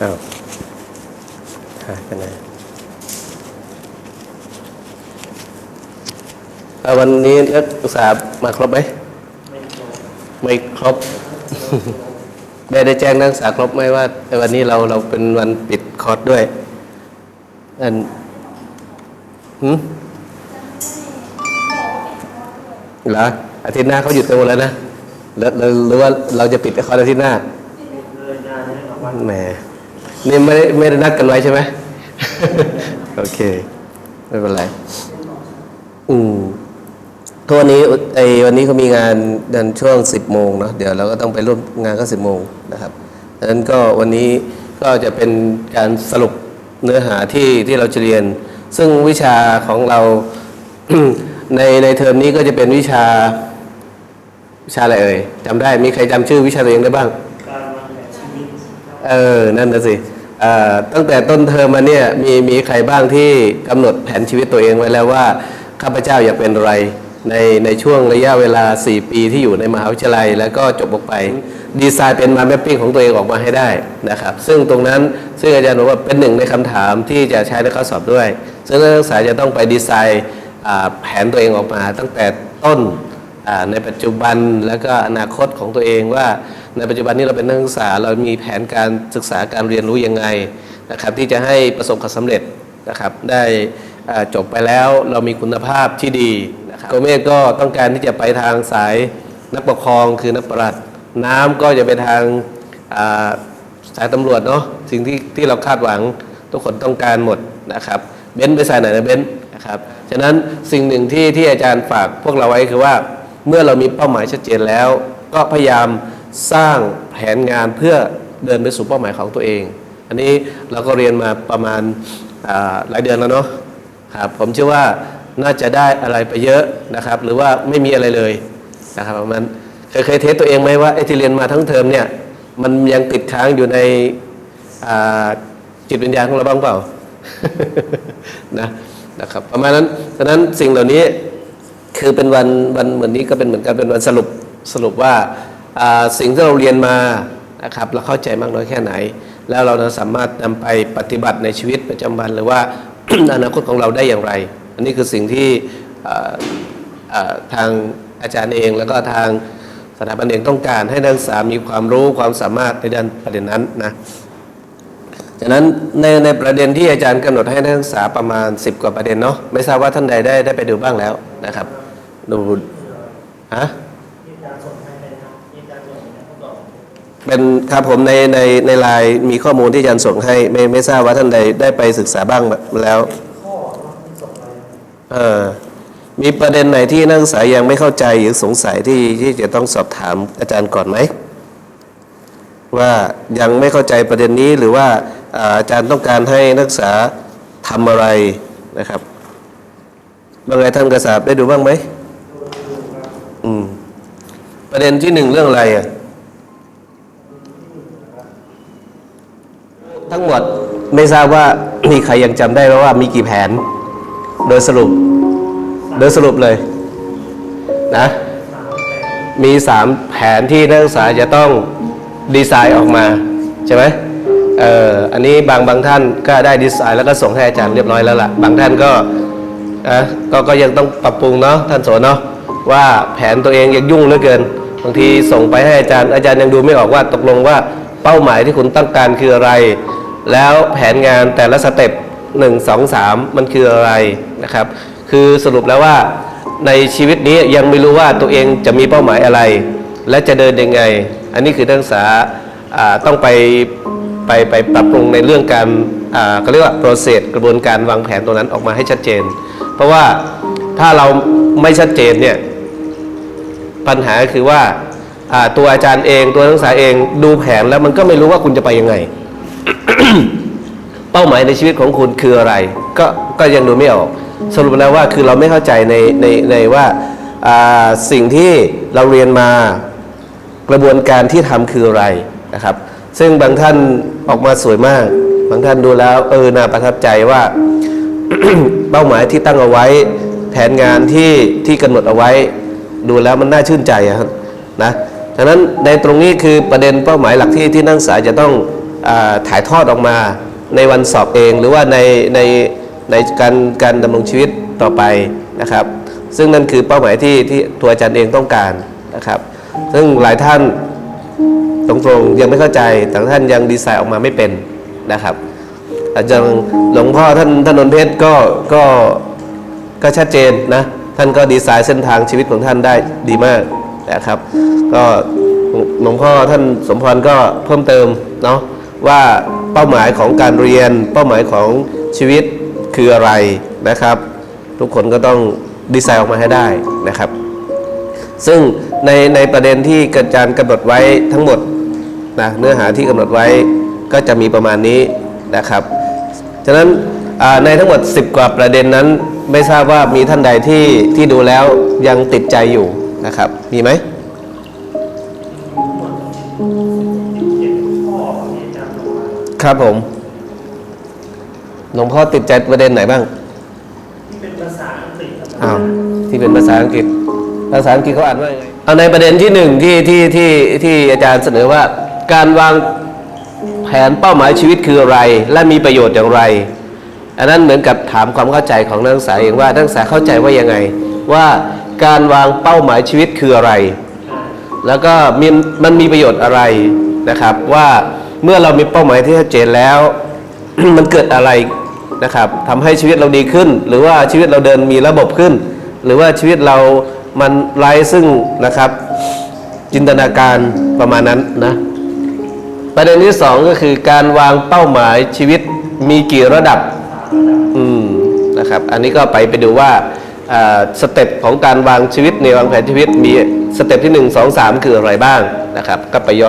อ้าวหายไปไหนอ่าวันนี้นักศึกษามาครบไหม ไม่ครบ ได้ได้แจ้งนักศึกษาครบไหมว่าวันนี้เราเราเป็นวันปิดคอร์สด้วย อันหืมเหรออาทิตย์หน้าเขาหยุดกันหมดแล้วนะหรือหรือหรือว่าเราจะปิดคอร์สอาทิตย์หน้าแหม นี่ไม่ได้ไม่ได้นัดกันไว้ใช่ไหม โอเค ไม่เป็นไร อืมทุกวันนี้ไอ้วันนี้เขามีงานดันช่วง10โมงเนาะเดี๋ยวเราก็ต้องไปร่วมงานก็10โมงนะครับดังนั้นก็วันนี้ก็จะเป็นการสรุปเนื้อหาที่ที่เราจะเรียน ซึ่งวิชาของเรา ในในเทอมนี้ก็จะเป็นวิชา วิชาอะไรเอ่ยจำได้มีใครจำชื่อวิชาตัวเองได้บ้างเออ นั่นนะสิเอ่อ ตั้งแต่ต้นเทอมมาเนี่ยมีมีใครบ้างที่กำหนดแผนชีวิตตัวเองไว้แล้วว่าข้าพเจ้าอยากเป็นอะไรในในช่วงระยะเวลา 4 ปีที่อยู่ในมหาวิทยาลัย แล้วก็จบออกไปดีไซน์เป็นมาแมปปิ้งของตัวเองออกมาให้ได้นะครับ ซึ่งตรงนั้นซึ่งอาจารย์บอกว่าเป็นหนึ่งในคำถามที่จะใช้ในข้อสอบด้วย ซึ่งนักศึกษาจะต้องไปดีไซน์แผนตัวเองออกมาตั้งแต่ต้นในปัจจุบันแล้วก็อนาคตของตัวเองว่า ในปัจจุบันนี้เราเป็นนักศึกษาเรามีแผนการศึกษาการเรียนรู้ยังไงนะครับ ที่จะให้ประสบความสำเร็จนะครับ ได้จบไปแล้วเรามีคุณภาพที่ดีนะครับโกเมศก็ต้องการที่จะไปทางสายนักปกครองคือนักปราชญ์น้ำก็จะไปทางสายตำรวจเนาะสิ่งที่ที่เราคาดหวังทุกคนต้องการหมดนะครับเบนไปสายไหนนะเบนนะครับฉะนั้นสิ่งหนึ่งที่ที่อาจารย์ฝากพวกเราไว้คือว่าเมื่อเรามีเป้าหมายชัดเจนแล้ว ก็พยายาม สร้างแผนงานเพื่อเดินไปสู่เป้าหมายของตัวเอง อันนี้เราก็เรียนมาประมาณหลายเดือนแล้วเนาะครับผมเชื่อว่าน่าจะได้อะไรไปเยอะนะครับ หรือว่าไม่มีอะไรเลยนะครับประมาณเคยเคยเทสตัวเองไหมว่าไอ้ที่เรียนมาทั้งเทอมเนี่ยมันยังติดค้างอยู่ในจิตวิญญาณของเราบ้างเปล่านะนะครับประมาณนั้นฉะนั้นสิ่งเหล่านี้คือเป็นวันวันเหมือนนี้ก็เป็นเหมือนกันเป็นวันสรุปสรุปว่า สิ่งที่เราเรียนมานะครับเราเข้าใจมากน้อยแค่ไหน แล้วเราสามารถนำไปปฏิบัติในชีวิตประจำวันหรือว่าอนาคตของเราได้อย่างไร อันนี้คือสิ่งที่ทางอาจารย์เอง แล้วก็ทางสถาบันเองต้องการให้นักศึกษามีความรู้ความสามารถในด้านประเด็นนั้นนะฉะนั้นในในประเด็นที่อาจารย์กำหนดให้นักศึกษาประมาณ 10 กว่าประเด็นเนาะไม่ทราบว่าท่านใดได้ได้ไปดูบ้างแล้วนะครับ ดูฮะ เป็นครับผมในในในไลน์มีข้อมูลที่อาจารย์ส่งให้ ไม่ไม่ทราบว่าท่านใดได้ไปศึกษาบ้างแล้วเออมีประเด็นไหนที่นักศึกษายังไม่เข้าใจหรือสงสัยที่ที่จะต้องสอบถามอาจารย์ก่อนไหมว่ายังไม่เข้าใจประเด็นนี้หรือว่าอาอาจารย์ต้องการให้นักศึกษาทำอะไรนะครับบางไงท่านกระสาบได้ดูบ้างไหมอืมประเด็นที่หนึ่งเรื่องอะไรอะ ทั้งหมดไม่ทราบว่ามีใครยังจำได้ไหมว่ามีกี่แผน โดยสรุป โดยสรุปเลยนะมีสามแผนที่นักศึกษาจะต้องดีไซน์ออกมาใช่ไหมเอ่ออันนี้บางบางท่านก็ได้ดีไซน์แล้วก็ส่งให้อาจารย์เรียบร้อยแล้วล่ะ บางท่านก็อะก็ก็ยังต้องปรับปรุงเนาะท่านโสนเนาะว่าแผนตัวเองยังยุ่งเหลือเกินบางทีส่งไปให้อาจารย์อาจารย์ยังดูไม่ออกว่าตกลงว่าเป้าหมายที่คุณต้องการคืออะไร แล้วแผนงานแต่ละสเต็ปหนึ่งสองสามมันคืออะไรนะครับ คือสรุปแล้วว่าในชีวิตนี้ยังไม่รู้ว่าตัวเองจะมีเป้าหมายอะไร และจะเดินยังไง อันนี้คือนักศึกษาต้องไปไปไปปรับปรุงในเรื่องการอ่าเขาเรียกว่า process กระบวนการวางแผนตรงนั้นออกมาให้ชัดเจน เพราะว่าถ้าเราไม่ชัดเจนเนี่ยปัญหาคือว่าอ่าตัวอาจารย์เองตัวนักศึกษาเองดูแผนแล้วมันก็ไม่รู้ว่าคุณจะไปยังไง เป้าหมายในชีวิตของคุณคืออะไร ก็ก็ยังดูไม่ออก สรุปแล้วว่าคือเราไม่เข้าใจในในในว่าสิ่งที่เราเรียนมากระบวนการที่ทำคืออะไรนะครับ ซึ่งบางท่านออกมาสวยมาก บางท่านดูแล้วเออน่าประทับใจว่าเป้าหมายที่ตั้งเอาไว้ แผนงานที่ที่กำหนดเอาไว้ ดูแล้วมันน่าชื่นใจอะครับนะฉะนั้นในตรงนี้คือประเด็นเป้าหมายหลักที่ที่นักศึกษาจะต้อง ถ่ายทอดออกมาในวันสอบเองหรือว่าในในในการการดำรงชีวิตต่อไปนะครับ ซึ่งนั่นคือเป้าหมายที่ที่ตัวอาจารย์เองต้องการนะครับ ซึ่งหลายท่านตรงๆยังไม่เข้าใจแต่ท่านยังดีไซน์ออกมาไม่เป็นนะครับอาจารย์หลวงพ่อท่านท่านนนเพชรก็ก็ก็ชัดเจนนะท่านก็ดีไซน์เส้นทางชีวิตของท่านได้ดีมากนะครับ ก็หลวงพ่อท่านสมพรก็เพิ่มเติมเนาะ ว่าเป้าหมายของการเรียนเป้าหมายของชีวิตคืออะไรนะครับ ทุกคนก็ต้องดีไซน์ออกมาให้ได้นะครับ ซึ่งในในประเด็นที่อาจารย์กำหนดไว้ทั้งหมดนะเนื้อหาที่กำหนดไว้ก็จะมีประมาณนี้นะครับฉะนั้นในทั้งหมด 10 กว่าประเด็นนั้น ไม่ทราบว่ามีท่านใดที่ที่ดูแล้วยังติดใจอยู่นะครับ มีไหม ครับผมหลวงพ่อติดใจประเด็นไหนบ้าง ที่เป็นภาษาอังกฤษครับอ้าวที่เป็นภาษาอังกฤษ ภาษาอังกฤษเขาอ่านว่ายังไงเอาในประเด็นที่หนึ่งที่ที่ที่ที่อาจารย์เสนอว่า การวางแผนเป้าหมายชีวิตคืออะไร และมีประโยชน์อย่างไร อันนั้นเหมือนกับถามความเข้าใจของนักศึกษาเองว่านักศึกษาเข้าใจว่ายังไง ว่าการวางเป้าหมายชีวิตคืออะไร แล้วก็มีมันมีประโยชน์อะไรนะครับว่า เมื่อเรามีเป้าหมายที่ชัดเจนแล้ว มันเกิดอะไรนะครับทำให้ชีวิตเราดีขึ้น หรือว่าชีวิตเราเดินมีระบบขึ้น หรือว่าชีวิตเรามันไร้ซึ่งนะครับ จินตนาการประมาณนั้นนะประเด็นที่สองก็คือการวางเป้าหมายชีวิตมีกี่ระดับอืมนะครับ อันนี้ก็ไปไปดูว่าอ่าสเต็ปของการวางชีวิตในวางแผนชีวิตมีสเต็ปที่หนึ่งสองสามคืออะไรบ้างนะครับ ก็ไปย้อน